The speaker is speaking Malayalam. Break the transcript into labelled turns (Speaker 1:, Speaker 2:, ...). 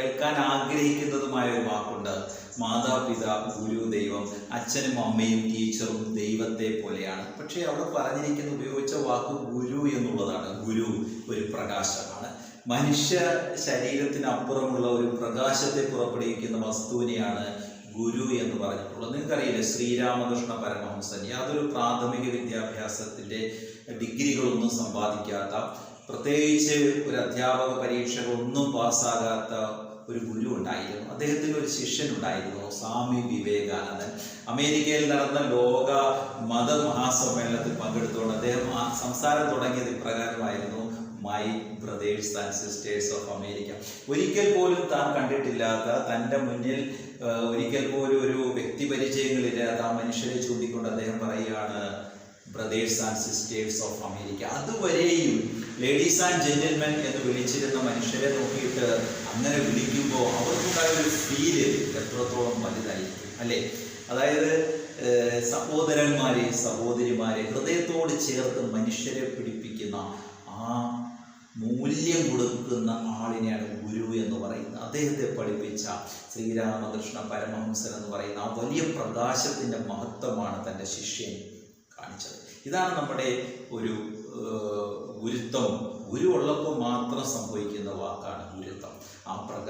Speaker 1: കേൾക്കാൻ ആഗ്രഹിക്കുന്നതുമായ ഒരു വാക്കുണ്ട്. മാതാപിത ഗുരു ദൈവം അച്ഛനും അമ്മയും ടീച്ചറും ദൈവത്തെ പോലെയാണ്. പക്ഷേ അവിടെ പറഞ്ഞിരിക്കുന്ന ഉപയോഗിച്ച വാക്ക് ഗുരു എന്നുള്ളതാണ്. ഗുരു ഒരു പ്രകാശമാണ്. മനുഷ്യ ശരീരത്തിനപ്പുറമുള്ള ഒരു പ്രകാശത്തെ പുറപ്പെടുവിക്കുന്ന വസ്തുവിനെയാണ് ഗുരു എന്ന് പറഞ്ഞിട്ടുള്ളത്. നിങ്ങൾക്കറിയില്ലേ ശ്രീരാമകൃഷ്ണ പരമഹംസൻ യാതൊരു പ്രാഥമിക വിദ്യാഭ്യാസത്തിന്റെ ഡിഗ്രികളൊന്നും സമ്പാദിക്കാത്ത പ്രത്യേകിച്ച് ഒരു അധ്യാപക പരീക്ഷകളൊന്നും പാസ്സാകാത്ത ഒരു ഗുരു ഉണ്ടായിരുന്നു അദ്ദേഹത്തിന് ഒരു ശിഷ്യൻ ഉണ്ടായിരുന്നു സ്വാമി വിവേകാനന്ദൻ. അമേരിക്കയിൽ നടന്ന ലോക മത മഹാസമ്മേളനത്തിൽ പങ്കെടുത്തുകൊണ്ട് അദ്ദേഹം ആ സംസാരം തുടങ്ങിയത് ഇപ്രകാരമായിരുന്നു my brothers and sisters of America ഒരിക്കൽ പോലും താൻ കണ്ടിട്ടില്ലാത്ത തന്റെ മുന്നിൽ ഒരിക്കൽ പോലും ഒരു വ്യക്തി പരിചയങ്ങളില്ലാത്ത ആ മനുഷ്യരെ ചൂണ്ടിക്കൊണ്ട് അദ്ദേഹം പറയുകയാണ് brothers and sisters of America അതുവരെയും ലേഡീസ് ആൻഡ് ജെന്റിൽമെൻ എന്ന് വിളിച്ചിരുന്ന മനുഷ്യരെ നോക്കിയിട്ട് അങ്ങനെ വിളിക്കുമ്പോൾ അവർക്കുണ്ടായ ഒരു ഫീൽ എത്രത്തോളം വലുതായിരിക്കും അല്ലേ? അതായത് സഹോദരന്മാരെ സഹോദരിമാരെ ഹൃദയത്തോട് ചേർത്ത് മനുഷ്യരെ പിടിപ്പിക്കുന്ന ആ മൂല്യം കൊടുക്കുന്ന ആളിനെയാണ് ഗുരു എന്ന് പറയുന്നത്. അദ്ദേഹത്തെ പഠിപ്പിച്ച ശ്രീരാമകൃഷ്ണ പരമഹംസൻ എന്ന് പറയുന്ന ആ വലിയ പ്രകാശത്തിന്റെ മഹത്വമാണ് തന്റെ ശിഷ്യൻ. കാണിച്ചത്. ഇതാണ് നമ്മുടെ ഒരു ഗുരുത്വം. ഗുരു ഉള്ളപ്പോൾ മാത്രം സംഭവിക്കുന്ന വാക്കാണ് ഗുരുത്വം. ആ പ്രകാശ